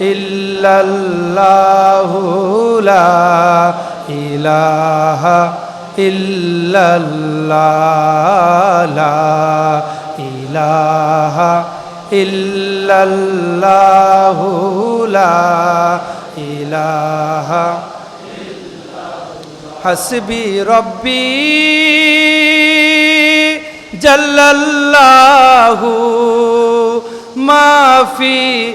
إلا الله لا إله إلا الله لا إله إلا الله لا إله حسبي ربي جل الله ما في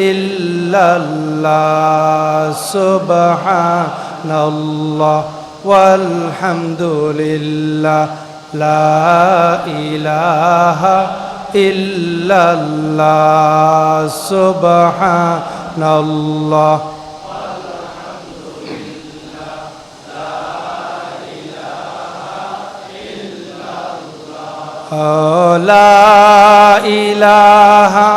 إلا الله سبحان الله والحمد لله لا إله إلا الله سبحان الله لا إله